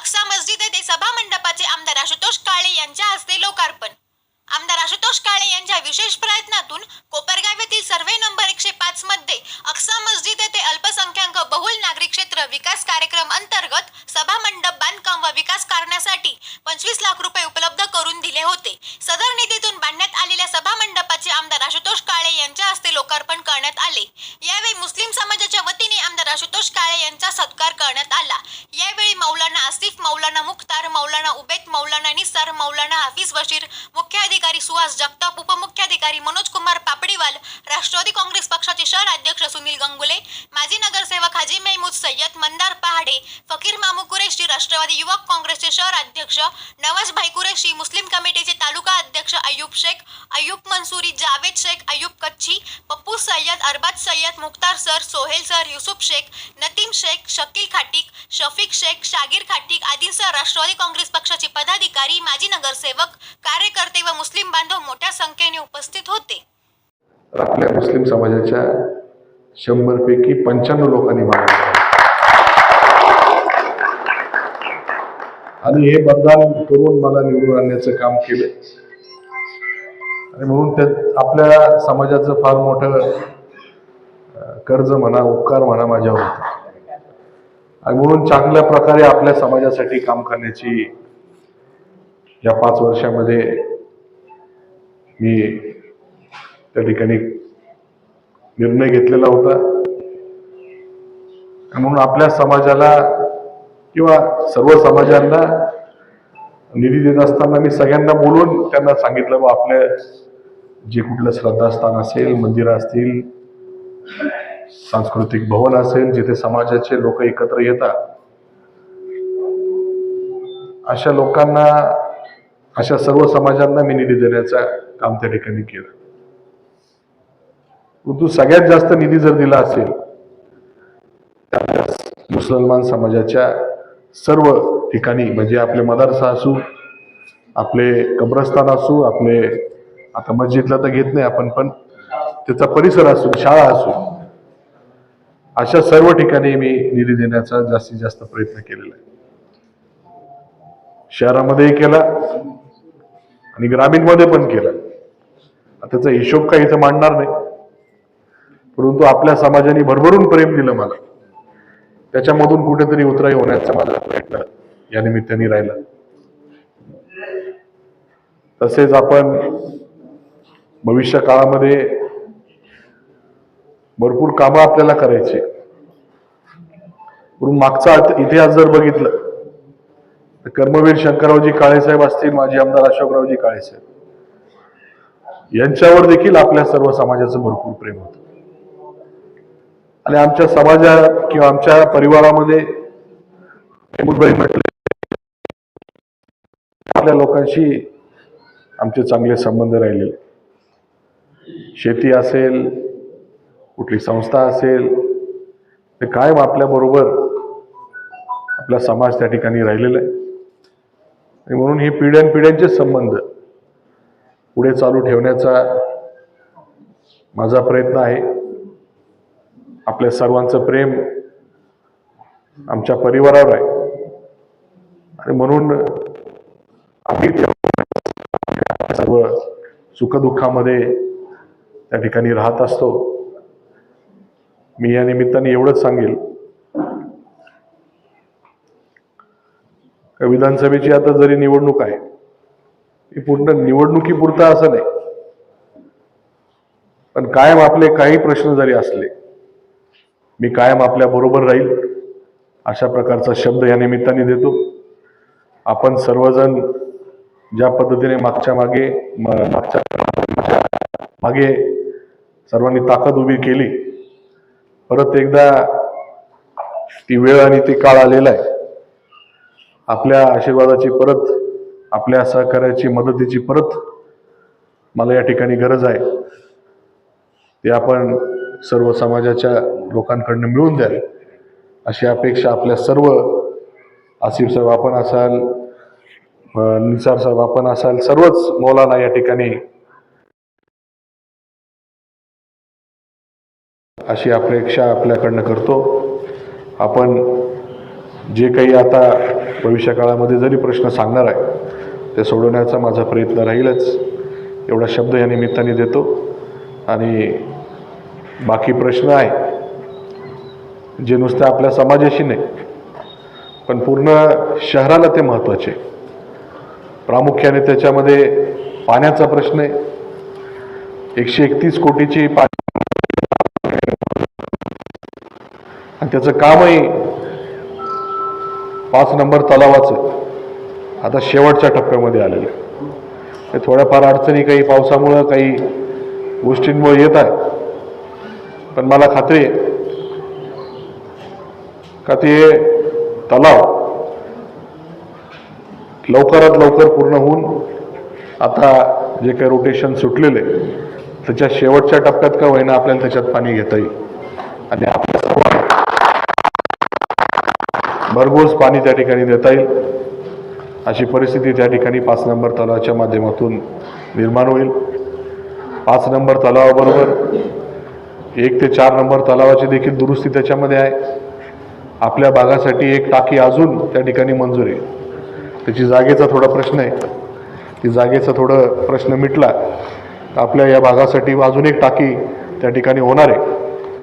अक्सा मस्जिद येथे सभा मंडपाचे आमदार आशुतोष काळे यांच्या हस्ते लोकार्पण. आमदार आशुतोष काळे यांच्या विशेष प्रयत्नातून कोपरगाव येथील सर्वे नंबर एकशे पाच मध्ये अक्सा मस्जिद येथे अल्पसंख्याक बहुल नागरिक क्षेत्र विकास कार्यक्रम अंतर्गत सभा मंडप बांधकाम व विकास करण्यासाठी पंचवीस लाख रुपये उपलब्ध करून दिले होते. सदर निधीतून बांधण्यात आलेल्या सभा मंडपाचे आमदार आशुतोष काळे यांच्या हस्ते लोकार्पण करण्यात आले. यावेळी मुस्लिम समाजाच्या वतीने आमदार आशुतोष काळे यांचा सत्कार करण्यात आला. यावेळी मौलाना आसिफ मौलाना मुख्तार मौलाना उबेद मौलाना निसार मौलाना हाफिज बशीर मुख्याधिकारी सुहास जगताप उपमुख्याधिकारी मनोज कुमार पापडीवाल राष्ट्रवादी काँग्रेस पक्षाचे शहर अध्यक्ष सुनील गंगुले माजी नगरसेवक हाजी महमूद सय्यद मंदार पहाडे फकीर मामू कुरेशी राष्ट्रवादी युवक काँग्रेसचे शहर अध्यक्ष नवाज भाई कुरेशी मुस्लिम कमिटीचे तालुका अध्यक्ष अय्यूब शेख अय्यूब मंसुरी जावेद शेख अय्यूब कच्छी पप्पू सय्यद अरबाज सय्यद मुख्तार सर सोहेल सर युसुफ शेख नतीम शेख शकील खाटीक शफीक शेख शागीर खाटीक आदींसह राष्ट्रवादी काँग्रेस पक्षाचे पदाधिकारी माजी नगरसेवक कार्यकर्ते व मुस्लिम बांधव मोठ्या संख्येने उपस्थित होते. आपल्या मुस्लिम समाजाच्या शंभरपैकी पंच्याण्णव लोकांनी मागणी आणि हे मतदान करून मला निवडून आणण्याचं काम केलं. आणि म्हणून त्यात आपल्या समाजाचं फार मोठं कर्ज म्हणा उपकार म्हणा माझ्यावर आणि म्हणून चांगल्या प्रकारे आपल्या समाजासाठी काम करण्याची या पाच वर्षामध्ये मी त्या ठिकाणी निर्णय घेतलेला होता. आणि म्हणून आपल्या समाजाला किंवा सर्व समाजांना निधी देत असताना मी सगळ्यांना बोलून त्यांना सांगितलं बा आपल्या जे कुठलं श्रद्धास्थान असेल मंदिरं असतील सांस्कृतिक भवन असेल जिथे समाजाचे लोक एकत्र येतात. अशा लोकांना अशा सर्व समाजांना मी निधी देण्याचं काम त्या ठिकाणी केलं. परंतु सगळ्यात जास्त निधी जर दिला असेल तर मुसलमान समाजाच्या सर्व ठिकाणी म्हणजे आपले मदरसा असू आपले कब्रस्तान असू आपले आता मस्जिदला तर घेत नाही आपण पण त्याचा परिसर असू शाळा असू अशा सर्व ठिकाणी मी निधी देण्याचा जास्तीत जास्त प्रयत्न केलेला आहे. शहरामध्येही केला आणि ग्रामीणमध्ये पण केला. त्याचा हिशोब काही इथं मांडणार नाही. परंतु आपल्या समाजाने भरभरून प्रेम दिलं मला. त्याच्यामधून कुठेतरी उतराई होण्याचा माझा प्रयत्न या निमित्ताने राहिला. तसेच आपण भविष्य काळामध्ये भरपूर कामं आपल्याला करायची म्हणून मागचा इतिहास जर बघितलं तर कर्मवीर शंकररावजी काळेसाहेब असतील माजी आमदार अशोकरावजी काळेसाहेब यांच्यावर देखील आपल्या सर्व समाजाचं भरपूर प्रेम होतं. आणि आमच्या समाजात किंवा आमच्या परिवारामध्ये म्हटले आपल्या लोकांशी आमचे चांगले संबंध राहिलेले. शेती असेल कुठली संस्था असेल ते कायम आपल्याबरोबर आपला समाज त्या ठिकाणी राहिलेला आहे. आणि म्हणून हे पिढ्यानपिढ्यांचे संबंध पुढे चालू ठेवण्याचा माझा प्रयत्न आहे. आपल्या सर्वांचं प्रेम आमच्या परिवारावर आहे. आणि म्हणून आम्ही सर्व सुखदुःखामध्ये त्या ठिकाणी राहत असतो. मी या निमित्ताने एवढंच सांगेल का विधानसभेची आता जरी निवडणूक आहे ही पूर्ण निवडणुकीपुरता असं नाही. पण कायम आपले काही प्रश्न जरी असले मी कायम आपल्या बरोबर राहील अशा प्रकारचा शब्द या निमित्ताने देतो. आपण सर्वजण ज्या पद्धतीने मागच्या मागे मागच्या मागे सर्वांनी ताकद उभी केली परत एकदा ती वेळ आणि ती काळ आलेला आहे आपल्या आशीर्वादाची परत आपल्या सहकार्याची मदतीची परत मला या ठिकाणी गरज आहे. ते आपण सर्व समाजाच्या लोकांकडनं मिळून द्याल. अशी अपेक्षा आपल्या सर्व आसिफ साहेब आपण असाल निसार साहेब आपण असाल सर्वच मौलाना या ठिकाणी अशी अपेक्षा आपल्याकडनं करतो. आपण जे काही आता भविष्य काळामध्ये जरी प्रश्न सांगणार आहे ते सोडवण्याचा माझा प्रयत्न राहीलच. एवढा शब्द या निमित्ताने देतो. आणि बाकी प्रश्न आहे जे नुसते आपल्या समाजाशी नाही पण पूर्ण शहराला ते महत्त्वाचे. प्रामुख्याने त्याच्यामध्ये पाण्याचा प्रश्न आहे. एकशे एकतीस कोटीची पाणी आणि त्याचं कामही पाच नंबर तलावाचं. आता शेवटच्या टप्प्यामध्ये आलेलं आहे. थोड्याफार अडचणी काही पावसामुळं काही गोष्टींमुळे येत आहे पण मला खात्री आहे का ते तलाव लवकरात लवकर पूर्ण होऊन आता जे काही रोटेशन सुटलेले त्याच्या शेवटच्या टप्प्यात का होईना आपल्याला त्याच्यात पाणी घेता येईल. आणि आपल्या भरघोस पाणी त्या ठिकाणी देता येईल. अशी परिस्थिती त्या ठिकाणी पाच नंबर तलावाच्या माध्यमातून निर्माण होईल. पाच नंबर तलावाबरोबर एक ते चार नंबर तलावाची देखील दुरुस्ती त्याच्यामध्ये आहे. आपल्या भागासाठी एक टाकी अजून त्या ठिकाणी मंजूर आहे. त्याची जागेचा थोडा प्रश्न आहे. ती जागेचा थोडं प्रश्न मिटला तर आपल्या या भागासाठी अजून एक टाकी त्या ठिकाणी होणार आहे.